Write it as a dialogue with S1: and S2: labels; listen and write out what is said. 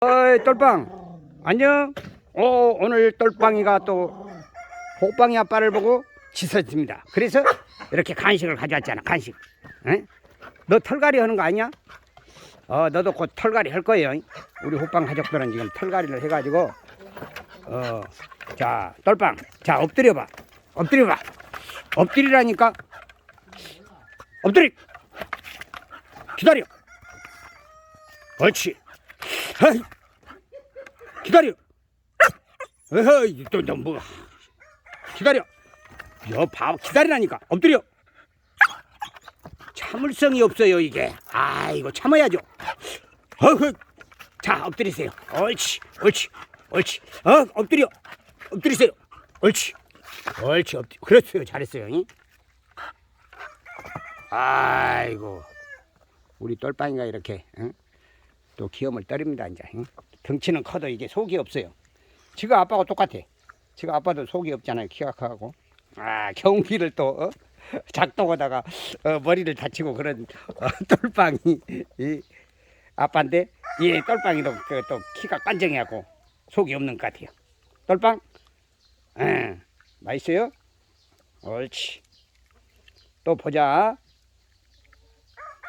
S1: 어이 똘빵. 안녕. 어, 오늘 똘빵이가 또 호빵이 아빠를 보고 짖었습니다. 그래서 이렇게 간식을 가져왔잖아 간식. 응? 너 털갈이 하는 거 아니야? 어 너도 곧 털갈이 할 거예요. 우리 호빵 가족들은 지금 털갈이를 해가지고 어자 똘빵 자 엎드려봐. 엎드려봐. 엎드리라니까. 엎드리! 기다려. 옳지 아이, 기다려. 어허이, 또, 너 뭐. 기다려. 여, 봐, 기다리라니까. 엎드려. 참을성이 없어요, 이게. 아이고, 참아야죠. 어허. 자, 엎드리세요. 옳지, 옳지, 옳지. 어, 엎드려. 엎드리세요. 옳지. 옳지, 엎드려. 그렇어요. 잘했어요. 잉? 아이고. 우리 똘빵이가 이렇게, 응? 또 기염을 떨입니다 이제. 응? 덩치는 커도 이게 속이 없어요. 지가 아빠하고 똑같아. 지가 아빠도 속이 없잖아요 키가 커가고. 아 경기를 또 어? 작동하다가 어, 머리를 다치고 그런 어, 똘빵이 이 아빠인데 이 똘빵이도 그, 또 키가 깐정해갖고 속이 없는 것 같아요. 똘빵? 응 맛있어요? 옳지. 또 보자